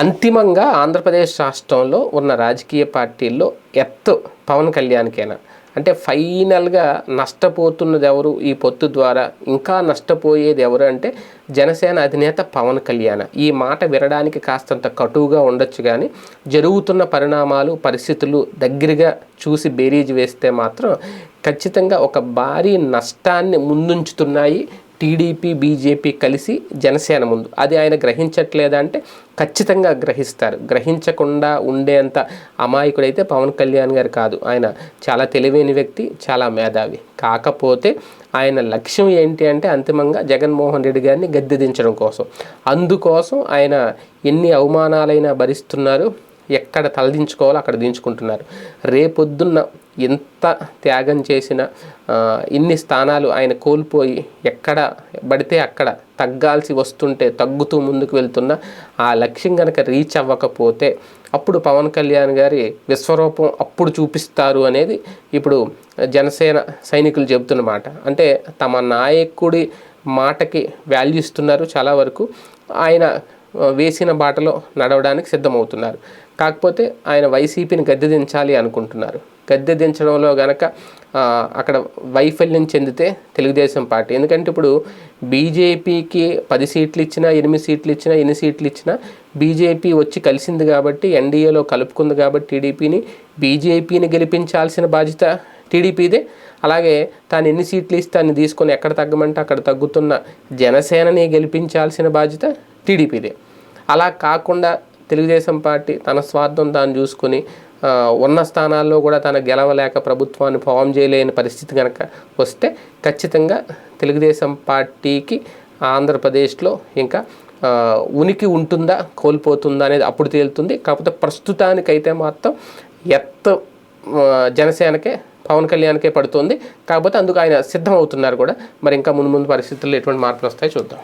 అంతిమంగా ఆంధ్రప్రదేశ్ రాష్ట్రంలో ఉన్న రాజకీయ పార్టీల్లో ఎత్తు పవన్ కళ్యాణ్కేనా? అంటే ఫైనల్గా నష్టపోతున్నది ఎవరు? ఈ పొత్తు ద్వారా ఇంకా నష్టపోయేది ఎవరు? అంటే జనసేన అధినేత పవన్ కళ్యాణ్. ఈ మాట వినడానికి కాస్తంత కటువుగా ఉండొచ్చు కానీ జరుగుతున్న పరిణామాలు పరిస్థితులు దగ్గరగా చూసి బేరీజ్ వేస్తే మాత్రం ఖచ్చితంగా ఒక భారీ నష్టాన్ని ముందుంచుతున్నాయి. టీడీపీ బీజేపీ కలిసి జనసేన ముందు. అది ఆయన గ్రహించట్లేదా అంటే ఖచ్చితంగా గ్రహిస్తారు. గ్రహించకుండా ఉండేంత అమాయకుడైతే పవన్ కళ్యాణ్ గారు కాదు. ఆయన చాలా తెలివైన వ్యక్తి చాలా మేధావి. కాకపోతే ఆయన లక్ష్యం ఏంటి అంటే అంతిమంగా జగన్మోహన్ రెడ్డి గారిని గద్దెదించడం కోసం. అందుకోసం ఆయన ఎన్ని అవమానాలైనా భరిస్తున్నారు ఎక్కడ తలదించుకోవాలో అక్కడ దించుకుంటున్నారు. రేపొద్దున్న ఎంత త్యాగం చేసిన ఇన్ని స్థానాలు ఆయన కోల్పోయి ఎక్కడ పడితే అక్కడ తగ్గాల్సి వస్తుంటే తగ్గుతూ ముందుకు వెళ్తున్న ఆ లక్ష్యం కనుక రీచ్ అవ్వకపోతే అప్పుడు పవన్ కళ్యాణ్ గారి విశ్వరూపం అప్పుడు చూపిస్తారు అనేది ఇప్పుడు జనసేన సైనికులు చెబుతున్నమాట. అంటే తమ నాయకుడి మాటకి వాల్యూ ఇస్తున్నారు చాలా వరకు. ఆయన వేసిన బాటలో నడవడానికి సిద్ధమవుతున్నారు. కాకపోతే ఆయన వైసీపీని గద్దె దించాలి అనుకుంటున్నారు. గద్దె దించడంలో గనక అక్కడ వైఫల్యం చెందితే తెలుగుదేశం పార్టీ. ఎందుకంటే ఇప్పుడు బీజేపీకి పది సీట్లు ఇచ్చినా ఎనిమిది సీట్లు ఇచ్చినా ఎన్ని సీట్లు ఇచ్చినా బీజేపీ వచ్చి కలిసింది కాబట్టి ఎన్డీఏలో కలుపుకుంది కాబట్టి టీడీపీని బీజేపీని గెలిపించాల్సిన బాధ్యత టీడీపీదే. అలాగే తాను ఎన్ని సీట్లు ఇస్తే అన్ని తీసుకొని ఎక్కడ తగ్గమంటే అక్కడ తగ్గుతున్న జనసేనని గెలిపించాల్సిన బాధ్యత టీడీపీదే. అలా కాకుండా తెలుగుదేశం పార్టీ తన స్వార్థం తాను చూసుకుని ఉన్న స్థానాల్లో కూడా తన గెలవలేక ప్రభుత్వాన్ని ఫామ్ చేయలేని పరిస్థితి కనుక వస్తే ఖచ్చితంగా తెలుగుదేశం పార్టీకి ఆంధ్రప్రదేశ్లో ఇంకా ఉనికి ఉంటుందా కోల్పోతుందా అనేది అప్పుడు తేలుతుంది. కాకపోతే ప్రస్తుతానికైతే మాత్రం ఎత్త జనసేనకే పవన్ కళ్యాణ్కే పడుతుంది. కాకపోతే అందుకు ఆయన సిద్ధం అవుతున్నారు కూడా. మరి ఇంకా ముందు ముందు పరిస్థితుల్లో ఎటువంటి మార్పులు వస్తాయో చూద్దాం.